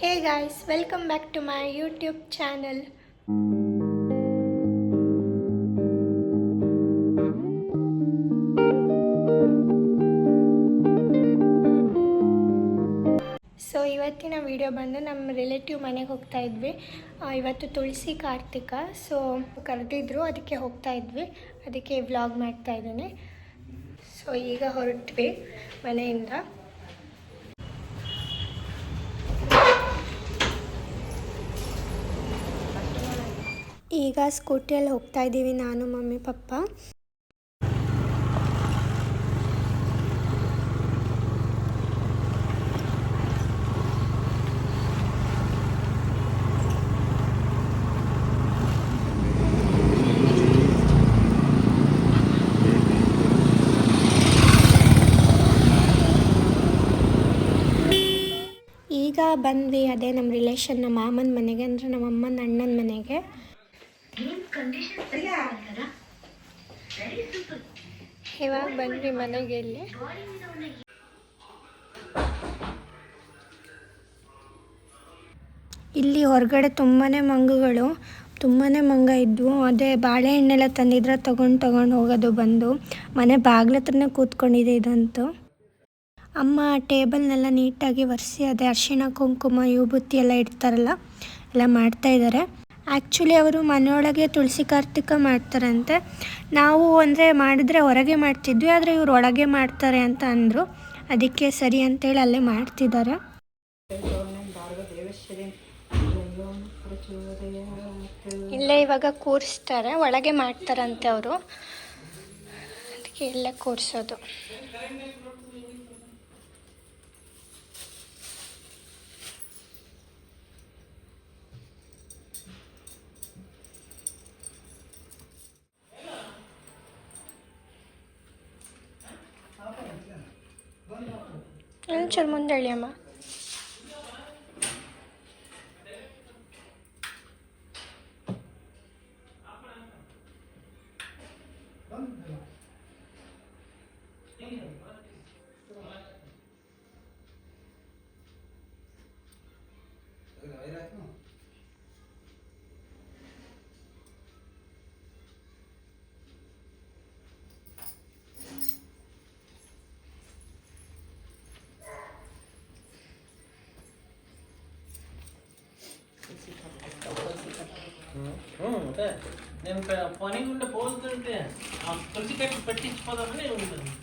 Hey guys welcome back to my YouTube channel so ಇವತ್ತಿನ video ಬಂದು ನಮ್ಮ relative ಮನೆಗೆ ಹೋಗ್ತಾ ಇದ್ವಿ. ಇವತ್ತು ತುಳಸಿ ಕಾರ್ತಿಕ ಸೊ ಕರೆದಿದ್ರು, ಅದಕ್ಕೆ ಹೋಗ್ತಾ ಇದ್ವಿ. ಅದಕ್ಕೆ ವ್ಲಾಗ್ ಮಾಡ್ತಾ ಇದ್ದೀನಿ. ಸೊ ಈಗ ಹೊರಟ್ವಿ ಮನೆಯಿಂದ. ಈಗ ಸ್ಕೂಟಿಯಲ್ಲಿ ಹೋಗ್ತಾ ಇದ್ದೀವಿ ನಾನು, ಮಮ್ಮಿ, ಪಪ್ಪ. ಈಗ ಬಂದ್ವಿ, ಅದೇ ನಮ್ಮ ರಿಲೇಷನ್ ನಮ್ಮ ಮಾಮನ ಮನೆಗೆ, ಅಂದರೆ ನಮ್ಮ ಅಮ್ಮನ ಅಣ್ಣನ ಮನೆಗೆ. ಇವಾಗ ಬನ್ನಿ ಮನೆಗೆ ಇಲ್ಲಿ. ಇಲ್ಲಿ ಹೊರಗಡೆ ತುಂಬಾ ಮಂಗುಗಳು ತುಂಬಾ ಮಂಗ ಇದ್ವು. ಅದೇ ಬಾಳೆಹಣ್ಣೆಲ್ಲ ತಂದಿದ್ರೆ ತೊಗೊಂಡು ತೊಗೊಂಡು ಹೋಗೋದು ಬಂದು. ಮನೆ ಬಾಗ್ಲ ಹತ್ರನೇ ಕೂತ್ಕೊಂಡಿದೆ ಇದಂತೂ. ಅಮ್ಮ ಟೇಬಲ್ನೆಲ್ಲ ನೀಟಾಗಿ ಒರೆಸಿ ಅದೇ ಅರಿಶಿಣ ಕುಂಕುಮ ವಿಭೂತಿ ಎಲ್ಲ ಇಡ್ತಾರಲ್ಲ ಎಲ್ಲ ಮಾಡ್ತಾ ಇದ್ದಾರೆ ಆ್ಯಕ್ಚುಲಿ ಅವರು ಮನೆಯೊಳಗೆ ತುಳಸಿ ಕಾರ್ತಿಕ ಮಾಡ್ತಾರಂತೆ. ನಾವು ಅಂದರೆ ಮಾಡಿದರೆ ಹೊರಗೆ ಮಾಡ್ತಿದ್ವಿ, ಆದರೆ ಇವರು ಒಳಗೆ ಮಾಡ್ತಾರೆ ಅಂತ ಅಂದರು. ಅದಕ್ಕೆ ಸರಿ ಅಂತೇಳಿ ಅಲ್ಲೇ ಮಾಡ್ತಿದ್ದಾರೆ. ಇಲ್ಲೇ ಇವಾಗ ಕೂರಿಸ್ತಾರೆ, ಒಳಗೆ ಮಾಡ್ತಾರಂತೆ ಅವರು. ಅದಕ್ಕೆ ಇಲ್ಲೇ ಕೂರಿಸೋದು. ಒಂಚೂರು ಮುಂದೆ ಅಮ್ಮ. అయితే నేను పని ఉండే పోతుంటే ఆ పులిచి కట్టి పట్టించిపోదామని నేను ఉంటాను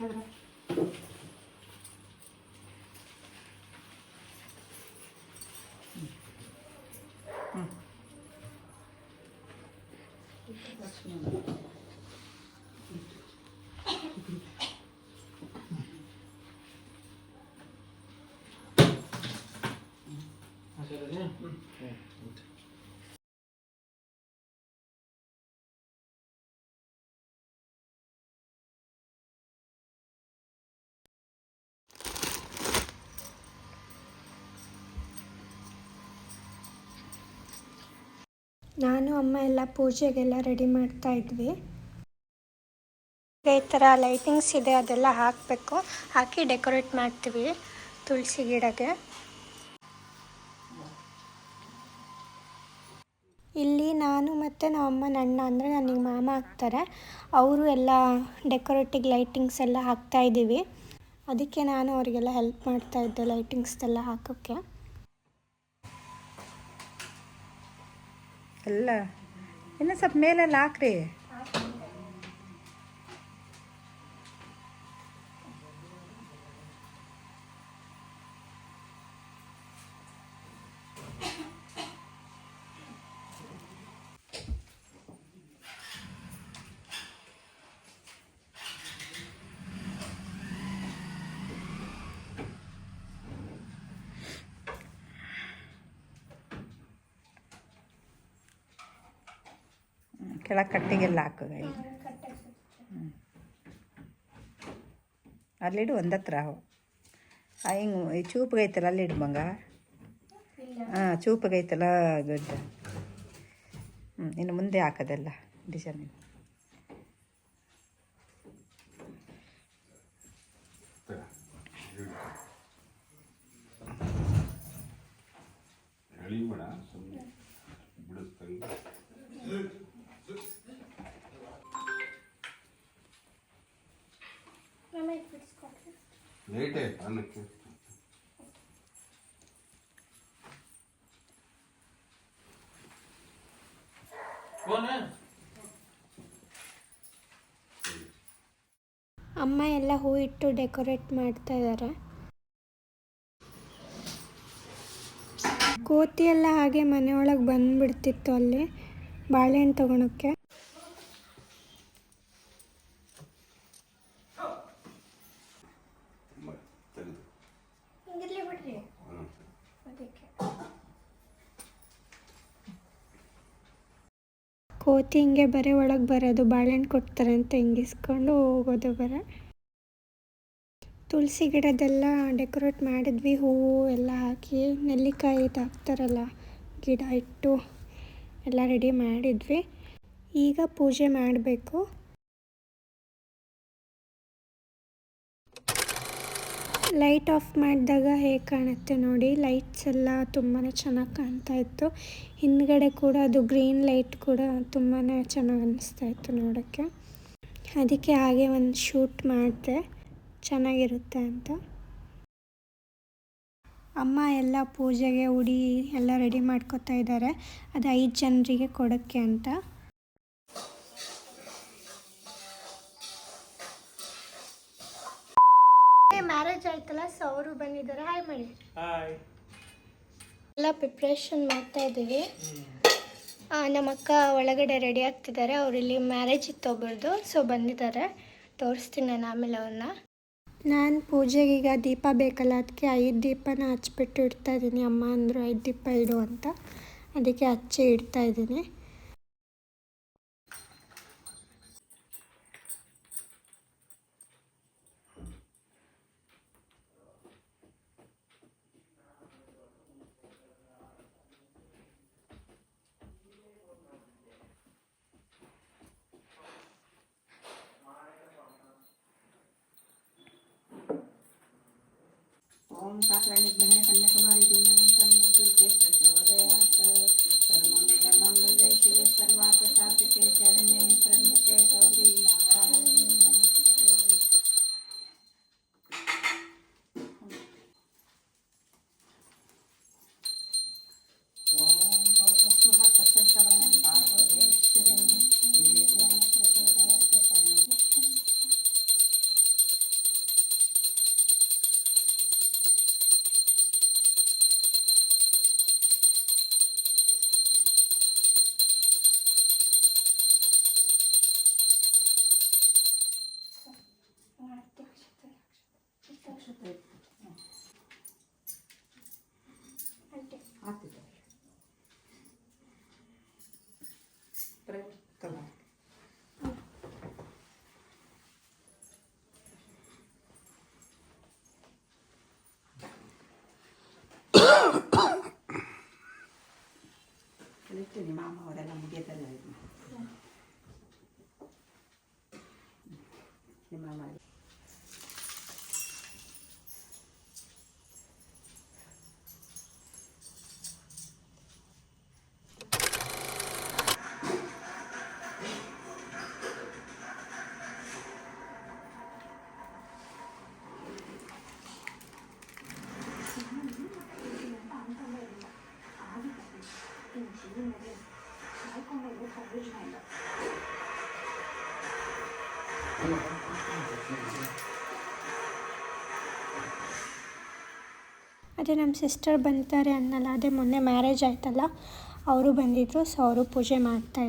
Gracias. 응. 아, 잘하네? 응. 네, ನಾನು, ಅಮ್ಮ ಎಲ್ಲ ಪೂಜೆಗೆಲ್ಲ ರೆಡಿ ಮಾಡ್ತಾ ಇದ್ವಿ. ಈ ಥರ ಲೈಟಿಂಗ್ಸ್ ಇದೆ, ಅದೆಲ್ಲ ಹಾಕಬೇಕು. ಹಾಕಿ ಡೆಕೋರೇಟ್ ಮಾಡ್ತೀವಿ ತುಳಸಿ ಗಿಡಕ್ಕೆ ಇಲ್ಲಿ ನಾನು ಮತ್ತು ನಮ್ಮ ಅಣ್ಣ ಅಂದರೆ ನನಗೆ ಮಾಮ ಹಾಕ್ತಾರೆ ಅವರು ಎಲ್ಲ ಡೆಕೋರೇಟಿವ್ ಲೈಟಿಂಗ್ಸ್ ಎಲ್ಲ ಹಾಕ್ತಾಯಿದ್ದೀವಿ ಅದಕ್ಕೆ ನಾನು ಅವರಿಗೆಲ್ಲ ಹೆಲ್ಪ್ ಮಾಡ್ತಾ ಇದ್ದೆ ಲೈಟಿಂಗ್ಸ್ ಎಲ್ಲ ಹಾಕೋಕ್ಕೆ. ಎಲ್ಲ ಇನ್ನು ಸ್ವಲ್ಪ ಮೇಲೆಲ್ಲ ಹಾಕ್ರಿ ಕೆಳಗೆ ಕಟ್ಟಿಗೆಲ್ಲ ಹಾಕು ಅಲ್ಲಿಡು ಒಂದತ್ರ ಹಿಂಗೆ ಚೂಪಗೈತಲ್ಲ ಅಲ್ಲಿಡು ಮಂಗ ಹಾಂ, ಚೂಪಗೈತಲ್ಲ ದೊಡ್ಡ. ಹ್ಞೂ ಇನ್ನು ಮುಂದೆ ಹಾಕೋದಲ್ಲ ಡಿಸೈನ್. ಎಳಿಬೇಡ ಅನ್ನಕ್ಕೆ ಅಮ್ಮ ಎಲ್ಲ ಹೂ ಇಟ್ಟು ಡೆಕೋರೇಟ್ ಮಾಡ್ತಾ ಇದ್ದಾರೆ ಕೋತಿ ಎಲ್ಲ ಹಾಗೆ ಮನೆಯೊಳಗೆ ಬಂದ್ಬಿಡ್ತಿತ್ತು ಅಲ್ಲಿ. ಬಾಳೆಹಣ್ಣು ತೊಗೊಳಕ್ಕೆ ತೆಗೆದು ಹ್ಞೂ ಕೋತಿ ಹಿಂಗೆ ಬರೀ ಒಳಗೆ ಬರೋದು, ಬಾಳೆಹಣ್ಣು ಕೊಡ್ತಾರೆ ಅಂತ ಹಿಂಗಿಸ್ಕೊಂಡು ಹೋಗೋದು ಬರ. ತುಳಸಿ ಗಿಡದೆಲ್ಲ ಡೆಕೋರೇಟ್ ಮಾಡಿದ್ವಿ, ಹೂವು ಎಲ್ಲ ಹಾಕಿ. ನೆಲ್ಲಿಕಾಯಿ ಇದು ಹಾಕ್ತಾರಲ್ಲ, ಗಿಡ ಇಟ್ಟು ಎಲ್ಲ ರೆಡಿ ಮಾಡಿದ್ವಿ. ಈಗ ಪೂಜೆ ಮಾಡಬೇಕು. ಲೈಟ್ ಆಫ್ ಮಾಡಿದಾಗ ಹೇಗೆ ಕಾಣುತ್ತೆ ನೋಡಿ ಲೈಟ್ಸ್ ಎಲ್ಲ ತುಂಬಾ ಚೆನ್ನಾಗಿ ಕಾಣ್ತಾ ಇತ್ತು. ಹಿಂದ್ಗಡೆ ಕೂಡ ಅದು ಗ್ರೀನ್ ಲೈಟ್ ಕೂಡ ತುಂಬಾ ಚೆನ್ನಾಗಿ ಅನ್ನಿಸ್ತಾ ಇತ್ತು ನೋಡೋಕ್ಕೆ. ಅದಕ್ಕೆ ಹಾಗೆ ಒಂದು ಶೂಟ್ ಮಾಡಿದೆ. ಚೆನ್ನಾಗಿರುತ್ತೆ ಅಂತ. ಅಮ್ಮ ಎಲ್ಲ ಪೂಜೆಗೆ ಉಡಿ ಎಲ್ಲ ರೆಡಿ ಮಾಡ್ಕೋತಾ ಇದ್ದಾರೆ. ಅದು ಐದು ಜನರಿಗೆ ಕೊಡೋಕ್ಕೆ ಅಂತ. ಮ್ಯಾರೇಜ್ ಆಯ್ತಲ್ಲ ಸೊ ಅವರು ಬಂದಿದ್ದಾರೆ. ಹಾಯ್ ಮಾಡಿ ಹಾಯ್ ಎಲ್ಲ ಪ್ರಿಪ್ರೇಷನ್ ಮಾಡ್ತಾ ಇದ್ದೀವಿ. ನಮ್ಮ ಅಕ್ಕ ಒಳಗಡೆ ರೆಡಿ ಆಗ್ತಿದ್ದಾರೆ. ಅವ್ರು ಇಲ್ಲಿ ಮ್ಯಾರೇಜ್ ಇತ್ತು ಒಬ್ಬರದು ಸೊ ಬಂದಿದ್ದಾರೆ. ತೋರಿಸ್ತೀನಿ ನಾನು ಆಮೇಲೆ ಅವ್ರನ್ನ. ನಾನು ಪೂಜೆಗೆ ಈಗ ದೀಪ ಬೇಕಲ್ಲ ಅದಕ್ಕೆ ಐದು ದೀಪನ ಹಚ್ಬಿಟ್ಟು ಇಡ್ತಾ ಇದ್ದೀನಿ. ಅಮ್ಮ ಅಂದರು ಐದು ದೀಪ ಇಡು ಅಂತ. ಅದಕ್ಕೆ ಹಚ್ಚಿ ಇಡ್ತಾ ಇದ್ದೀನಿ. ओम सात रानी में है? कन्याकुमारी जी में कन्या ನಿಮ್ಮ ಮಾಮ ಅದೇ ನಮ್ಮ ಸಿಸ್ಟರ್ ಬಂದಿದ್ದಾರೆ ಅನ್ನಲ್ಲ, ಅದೇ ಮೊನ್ನೆ ಮ್ಯಾರೇಜ್ ಆಯ್ತಲ್ಲ, ಅವರು ಬಂದಿದ್ದರು ಸೊ ಅವರು ಪೂಜೆ ಮಾಡ್ತಾ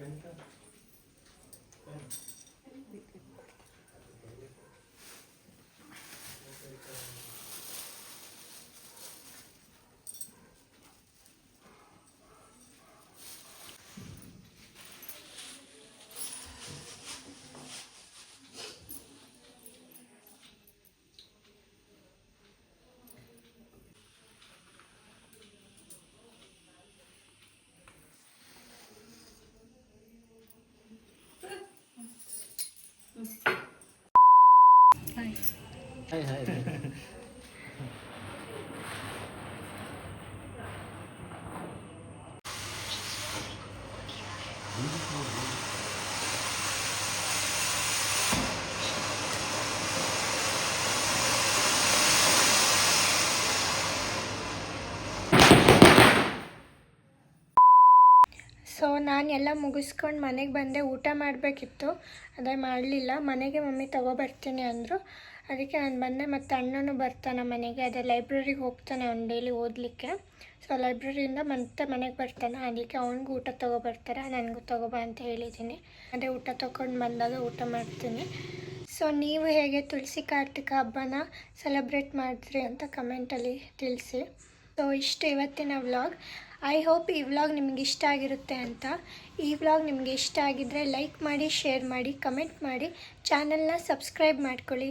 Thank you. Hi hi so ನಾನು ಎಲ್ಲ ಮುಗಿಸ್ಕೊಂಡು ಮನೆಗೆ ಬಂದೆ. ಊಟ ಮಾಡಬೇಕಿತ್ತು. ಅದೇ ಮಾಡಲಿಲ್ಲ. ಮನೆಗೆ ಮಮ್ಮಿ ತಗೊಬರ್ತೀನಿ ಅಂದರು. ಅದಕ್ಕೆ ನಾನು ಬಂದೆ ಮತ್ತು ಅಣ್ಣನೂ ಬರ್ತಾನೆ ಮನೆಗೆ. ಅದೇ ಲೈಬ್ರರಿಗೆ ಹೋಗ್ತಾನೆ ಅವ್ನು ಡೈಲಿ ಓದಲಿಕ್ಕೆ. ಸೊ ಲೈಬ್ರರಿಯಿಂದ ಮತ್ತೆ ಮನೆಗೆ ಬರ್ತಾನೆ. ಅದಕ್ಕೆ ಅವ್ನಿಗೂ ಊಟ ತೊಗೊಬರ್ತಾರೆ. ನನಗೂ ತೊಗೊಬ ಅಂತ ಹೇಳಿದ್ದೀನಿ. ಅದೇ ಊಟ ತೊಗೊಂಡು ಬಂದಾಗ ಊಟ ಮಾಡ್ತೀನಿ. ಸೊ ನೀವು ಹೇಗೆ ತುಳಸಿ ಕಾರ್ತಿಕ ಹಬ್ಬನ ಸೆಲೆಬ್ರೇಟ್ ಮಾಡಿದ್ರಿ ಅಂತ ಕಮೆಂಟಲ್ಲಿ ತಿಳಿಸಿ. ಸೊ ಇಷ್ಟು ಇವತ್ತಿನ ವ್ಲಾಗ್ ಐ ಹೋಪ್ ಈ ವ್ಲಾಗ್ ನಿಮ್ಗೆ ಇಷ್ಟ ಆಗಿರುತ್ತೆ ಅಂತ. ಈ ವ್ಲಾಗ್ ನಿಮಗೆ ಇಷ್ಟ ಆಗಿದ್ದರೆ ಲೈಕ್ ಮಾಡಿ ಶೇರ್ ಮಾಡಿ ಕಮೆಂಟ್ ಮಾಡಿ. ಚಾನಲ್ನ ಸಬ್ಸ್ಕ್ರೈಬ್ ಮಾಡ್ಕೊಳ್ಳಿ.